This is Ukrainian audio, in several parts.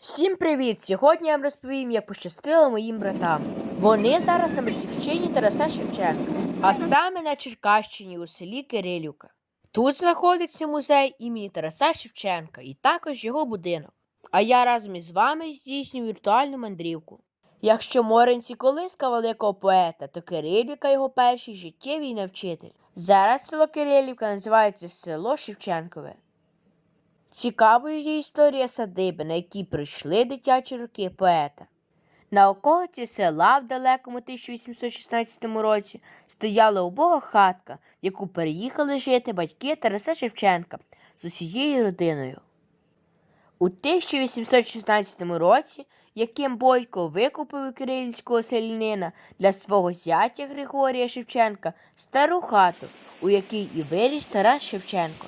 Всім привіт! Сьогодні я вам розповім, як пощастило моїм братам. Вони зараз на батьківщині Тараса Шевченка, а саме на Черкащині у селі Кирилівка. Тут знаходиться музей імені Тараса Шевченка і також його будинок. А я разом із вами здійснюю віртуальну мандрівку. Якщо Моринці колиска великого поета, то Кирилівка його перший життєвий навчитель. Зараз село Кирилівка називається село Шевченкове. Цікавою є історія садиби, на якій пройшли дитячі роки поета. На околиці села в далекому 1816 році стояла убога хатка, в яку переїхали жити батьки Тараса Шевченка з усією родиною. У 1816 році Яким Бойко викупив у кирилівського селянина для свого зятя Григорія Шевченка стару хату, у якій і виріс Тарас Шевченко.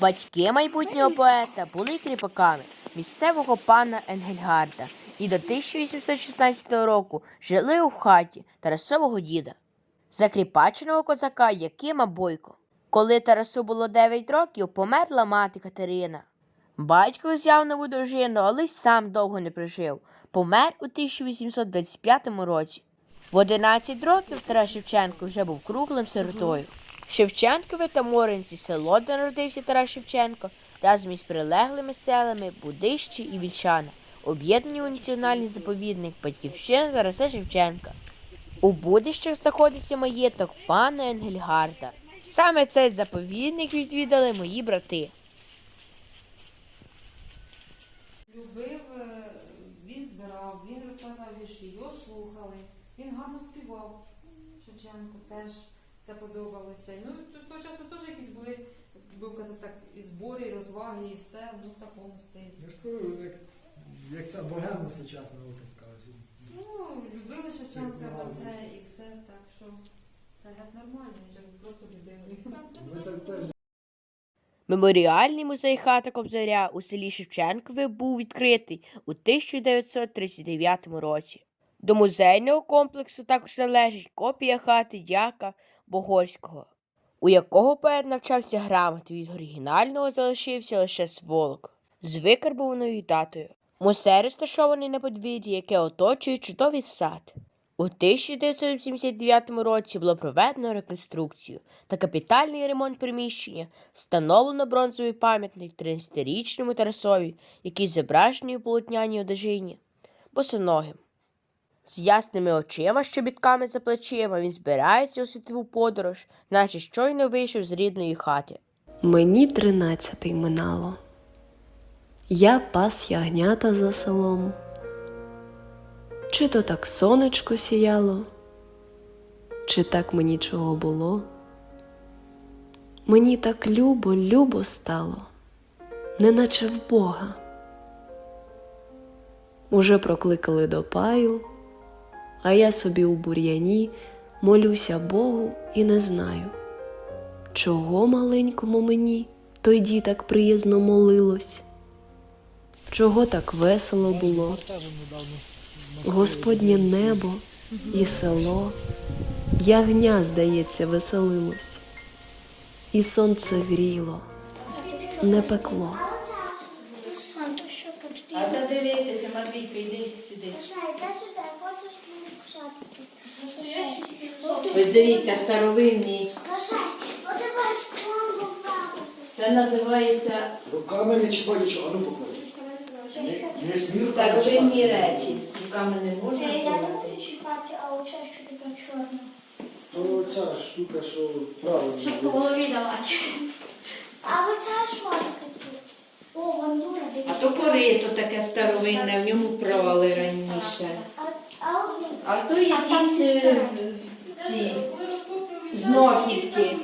Батьки майбутнього поета були кріпаками місцевого пана Енгельгарда і до 1816 року жили у хаті Тарасового діда, закріпаченого козака Якима Бойко. Коли Тарасу було 9 років, померла мати Катерина. Батько взяв нову дружину, але й сам довго не прожив. Помер у 1825 році. В 11 років Тарас Шевченко вже був круглим сиротою. Шевченкове та Моринці село, де народився Тарас Шевченко, разом із прилеглими селами Будищі і Вільшана, об'єднані у національний заповідник Батьківщина Тараса Шевченка. У Будищах знаходиться маєток пана Енгельгарда. Саме цей заповідник відвідали мої брати. Любив, е, він збирав, він розказав вірші, його слухали. Він гарно співав. Шевченко теж це подобалося. Ну, то- того часу теж якісь були, був казати так, і збори, і розваги, і все, ну в такому стилі. Я ж кажу, як, як ця богема сучасна, от так кажуть. Ну, любили Шевченка за це і все, так що це геть нормально, він же просто людиною. Ми так теж Меморіальний музей хата Кобзаря у селі Шевченкове був відкритий у 1939 році. До музейного комплексу також належить копія хати дяка Богорського, у якого поет навчався грамоти. Від оригінального залишився лише сволок з викарбованою датою. Музей розташований на подвір'ї, яке оточує чудовий сад. У 1979 році було проведено реконструкцію та капітальний ремонт приміщення, встановлено бронзовий пам'ятник 13-річному Тарасові, який зображений у полотняній одежині, босоногим. З ясними очима, щобітками за плечима, він збирається у світову подорож, наче щойно вийшов з рідної хати. Мені тринадцятий минало. Я пас ягнята за селом. Чи то так сонечко сіяло, чи так мені чого було? Мені так любо, любо стало, неначе в Бога. Уже прокликали до паю, а я собі у бур'яні молюся Богу і не знаю. Чого маленькому мені той діток приязно молилось? Чого так весело було? Господнє небо і село, ягня, здається, веселилось, і сонце гріло, не пекло. А та дивися, Матвійко, йди Ось дивіться, старовинні. Це називається Руками не чіпай нічого, а ну поклади. Не, не смів руками старовинні чіпати. речі. Руками не можна Я не трогати. чіпати, а оце що таке чорне. То ця штука, що правильно. Щоб по голові давати. А оце що таке тут? О, бандура, А то корито таке старовинне, в ньому прали раніше. А, то якісь е, ці знахідки.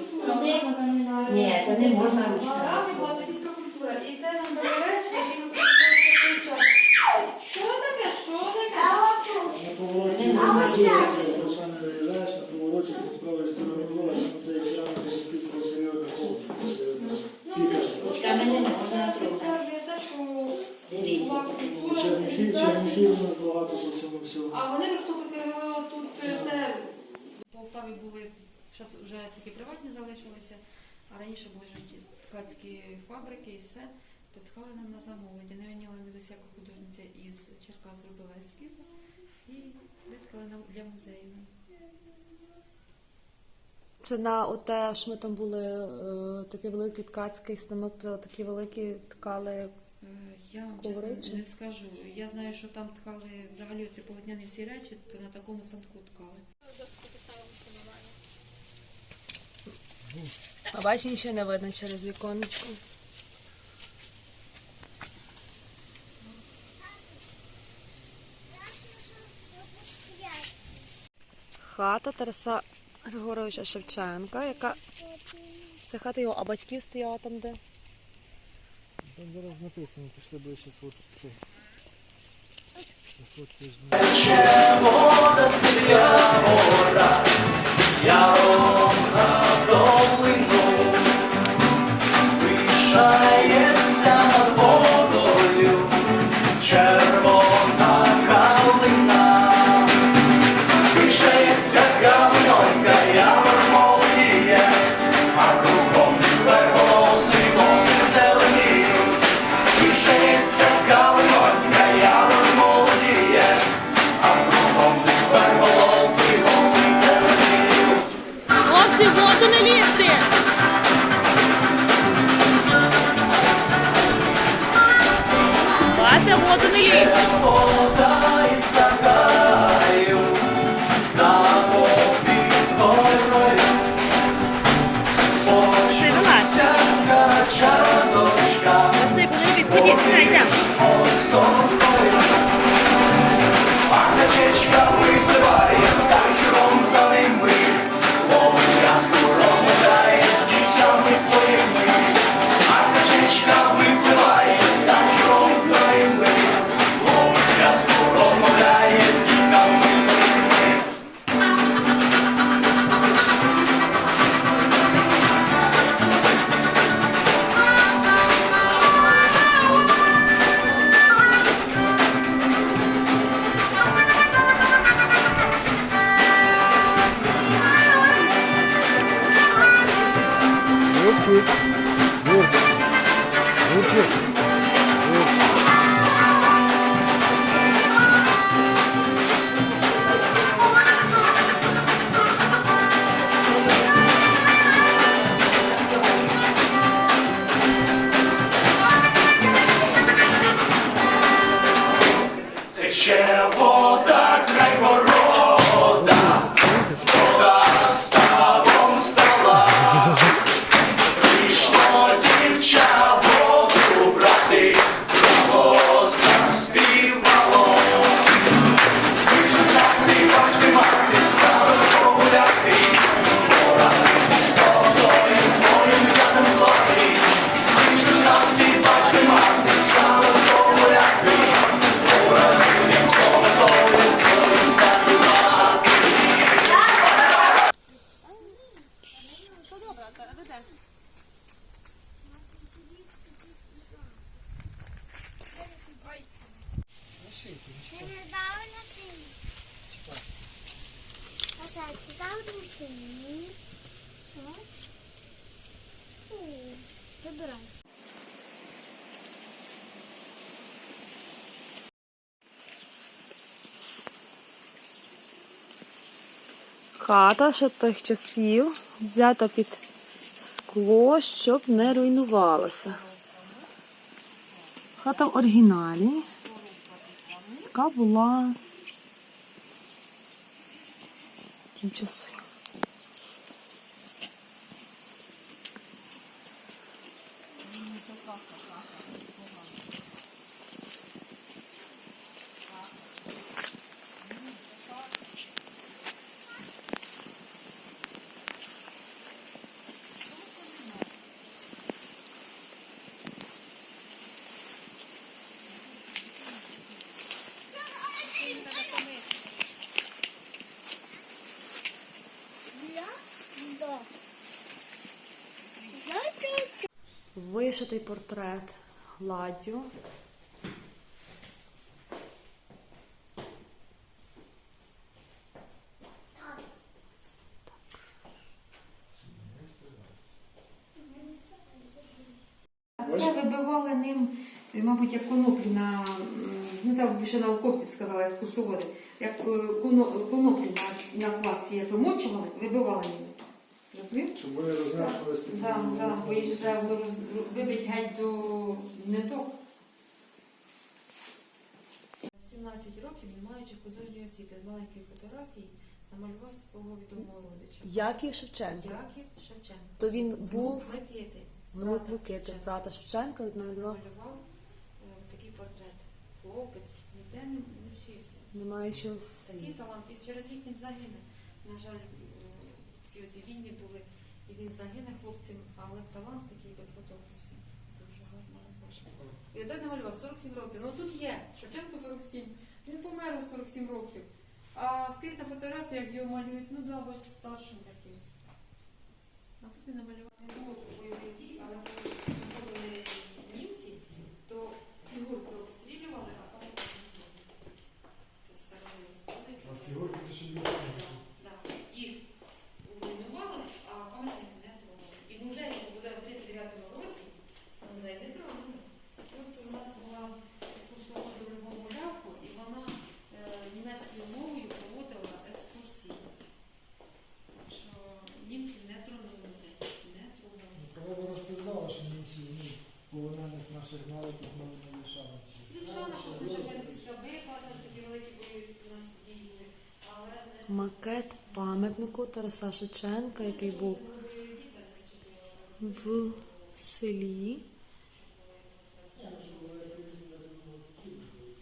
В були зараз вже тільки приватні залишилися, а раніше були ж ткацькі фабрики і все. то ткали нам на замовлення. Найняла Недосяка художниця із Черкас зробила ескізи і виткали нам для музею. Це на оте, що ми там були, е, такий великий ткацький станок, такі великі ткали. Е, Я вам Коври чесно чи? не скажу. Я знаю, що там ткали взагалі ці полотняні всі речі, то на такому станку ткали. А бачиш, нічого не видно через віконечко. Хата Тараса Григоровича Шевченка, яка. Це хата його, а батьків стояла там де. Там зараз написано, пішли ближче сфоткати. Фотки ж Пишається червона калина, пишається каменька, молодіє, а кругом верголоси лоси зелені, каменька, явор молодіє, а кругом верголоси лоси зелені. Хлопці, воду не лізти! Горою. Ти вилазь! Качаточка Васику, не відходіть, все, йдемо. Тече вода Вибирай. Хата ще тих часів взята під скло, щоб не руйнувалося. Хата в оригіналі, яка була ті часи. Да. Знаєте, Вишитий портрет гладдю. Це вибивали ним мабуть, як коноплі на ну там ще науковці сказали, екскурсоводи, як е, коно- коноплі на, на плаці як вимочували, вибивали її. Зрозумів? Щоб вони рознашувалися такі. Так, так, бо їх треба було роз- вибити геть до ниток. 17 років, не маючи художньої освіти, з маленької фотографії намалював свого відомого родича. Яків Шевченко. Яків Шевченко. То він був Микити. внук брата Микити, Шевченка. брата Шевченка, він намалював, Намалював е, такий портрет. Хлопець, ніде не не вчився. не маючи Такий талант, і через рік він загине. На жаль, такі оці війни були, і він загине хлопцем, але талант такий до фотографії. Дуже гарно робота. І оце намалював 47 років. Ну тут є, Шевченко 47. Він помер у 47 років. А скрізь на фотографіях його малюють, ну да, бачите, старшим таким. А тут він намалював не було бойових дій, але коли приходили німці, то фігурки обстрілювали, а пам'ятники не було. Це в старому історії. А фігурки це ще Да, да. Їх руйнували, а пам'ятник не трогали. І музей буде в 39-му році, музей не трогали. Тут у нас була екскурсовод до Любов Гулявко, і вона е, німецькою мовою проводила екскурсії. Так що німці не тронули музей, не трогали. Правда розповідала, що німці ну, полонених наших народів навіть не лишали. Звичайно, що Шевченківська битва, це такі великі бойові у нас дії були, але не Макет пам'ятнику Тараса Шевченка, який був в селі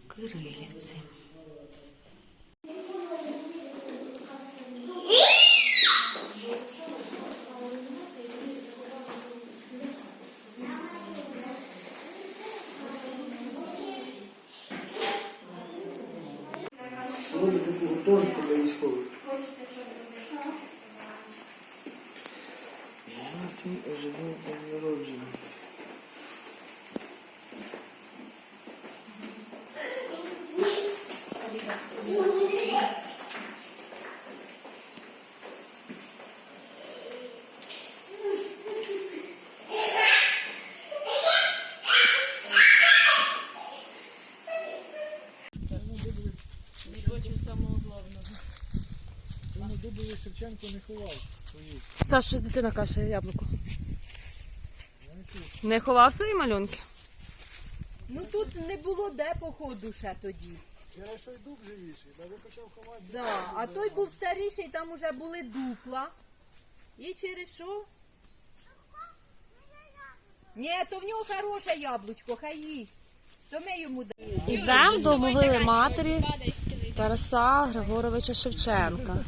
Кирилівці. Гуртожитки для військових. Жовтий оживий день народження. Шевченко не ховав свої. Саш, щось дитина каже яблуко. Не ховав свої малюнки? Ну тут не було де походу ще тоді. Через що й дуб живіший, навіть почав ховати. Да. А той був старіший, там уже були дупла. І через що? Ні, то в нього хороше яблучко, хай їсть. То ми йому даємо. Йдемо до могили матері Тараса Григоровича Шевченка.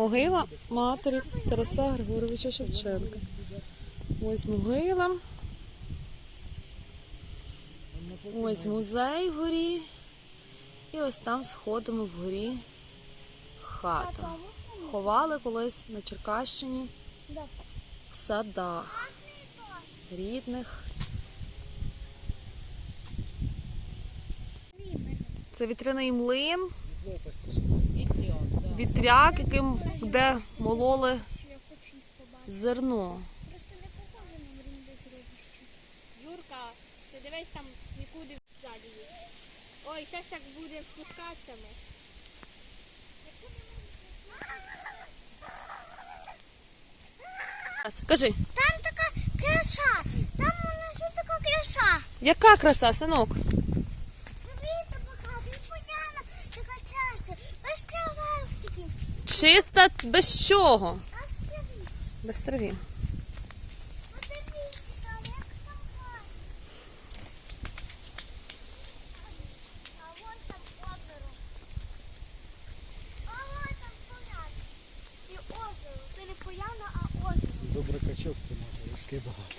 Могила матері Тараса Григоровича Шевченка. Ось могила. Ось музей вгорі. І ось там сходимо вгорі хата. Ховали колись на Черкащині в садах рідних. Це вітряний млин. Вітряк, яким де мололи зерно. Просто не похоже на мрінде зробище. Юрка, ти дивись там нікуди ззаді є. Ой, щас як буде спускатися ми. Кажи, Там така краса. Там внизу така краса. яка краса, синок? Віта показує, поляна така часто. Травки. Чиста без чого? Без траві, Без траві. Подивіться там, як там гарно. А вон там озеро. дракачок, то може розкидувати.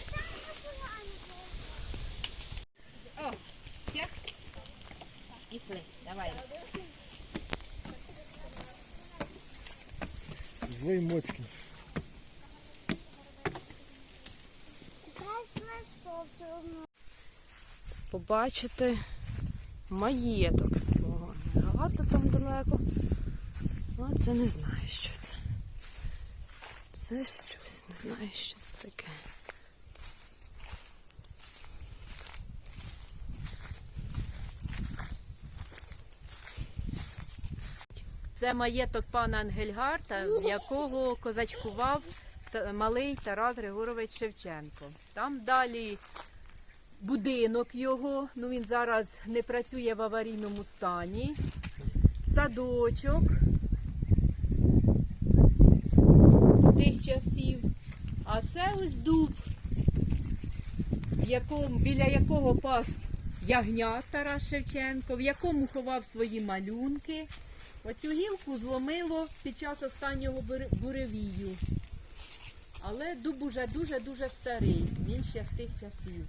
Пішли, давай. Злий моцький. Побачити маєток свого агрегата там далеко. А це не знаю, що це. Це щось, не знаю, що це маєток пана Ангельгарта, якого козачкував малий Тарас Григорович Шевченко. Там далі будинок його, ну він зараз не працює в аварійному стані. Садочок з тих часів. А це ось дуб, біля якого пас ягнят Тарас Шевченко, в якому ховав свої малюнки. Оцю гілку зломило під час останнього буревію. Але дуб уже дуже-дуже старий. Він ще з тих часів.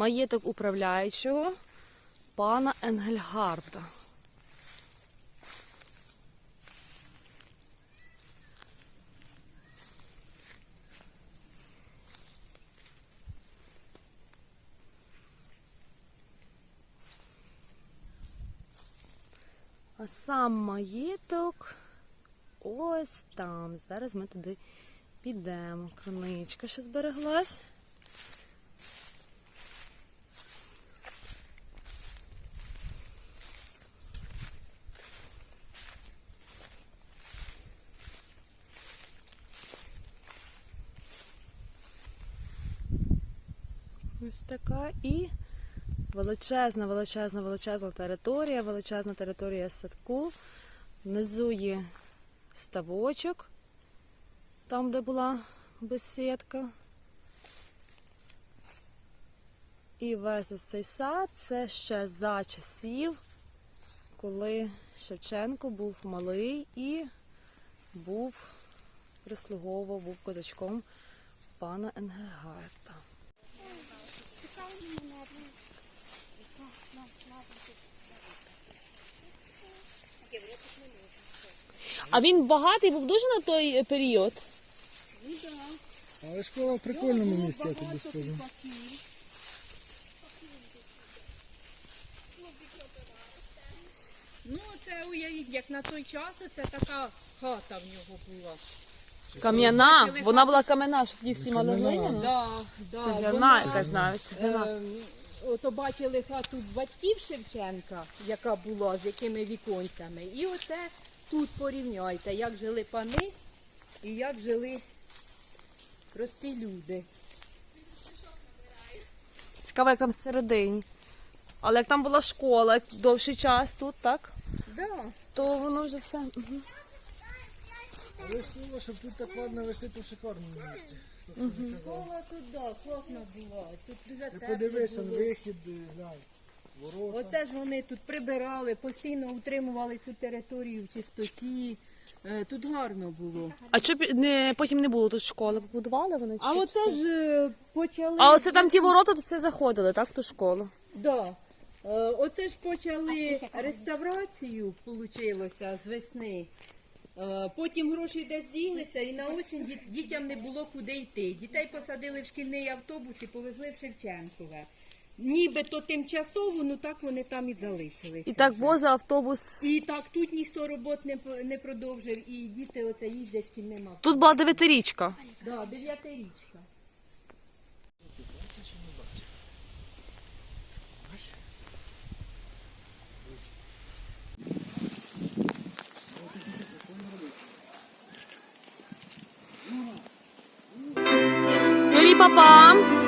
Маєток управляючого пана Енгельгарда. А сам маєток ось там. Зараз ми туди підемо. Кроничка ще збереглась. Ось така і величезна, величезна, величезна територія, величезна територія садку. Внизу є ставочок, там, де була бесідка. І весь ось цей сад це ще за часів, коли Шевченко був малий і був прислуговував, був козачком пана Енгельгарта. А він багатий був дуже на той період. Але школа в прикольному місці, я тобі скажу. Ну, це уявіть, як на той час це така хата в нього була. Кам'яна. Вона була кам'яна, що тоді всі мали глиняну. Да, да, Цегляна вона, якась навіть цегляна. Ем, Ото бачили хату батьків Шевченка, яка була, з якими віконцями. І оце тут порівняйте, як жили пани і як жили прості люди. Цікаво, як там всередині. Але як там була школа довший час тут, так? Да. То воно вже все. мгм. Але слово, щоб тут так ладно вести, то в шикарному місці. Школа тут, да, класна була. Тут дуже Ти тепло подивися, було. вихід, глянь, ворота. Оце ж вони тут прибирали, постійно утримували цю територію в чистоті. Е, Тут гарно було. А що пі- не, потім не було тут школи? Побудували вони? чи- А оце ж е, почали. а оце там ті ворота, то це заходили, так, в ту школу? Да. Е, Оце ж почали реставрацію, получилося з весни. Е, Потім гроші десь ділися, і на осінь діт- дітям не було куди йти. Дітей посадили в шкільний автобус і повезли в Шевченкове. Нібито тимчасово, ну так вони там і залишилися. І так воза автобус. І так тут ніхто робот не, не продовжив, і діти оце їздять шкільним автобусом. Тут була дев'ятирічка. Да, дев'ятирічка. Papa Bomb.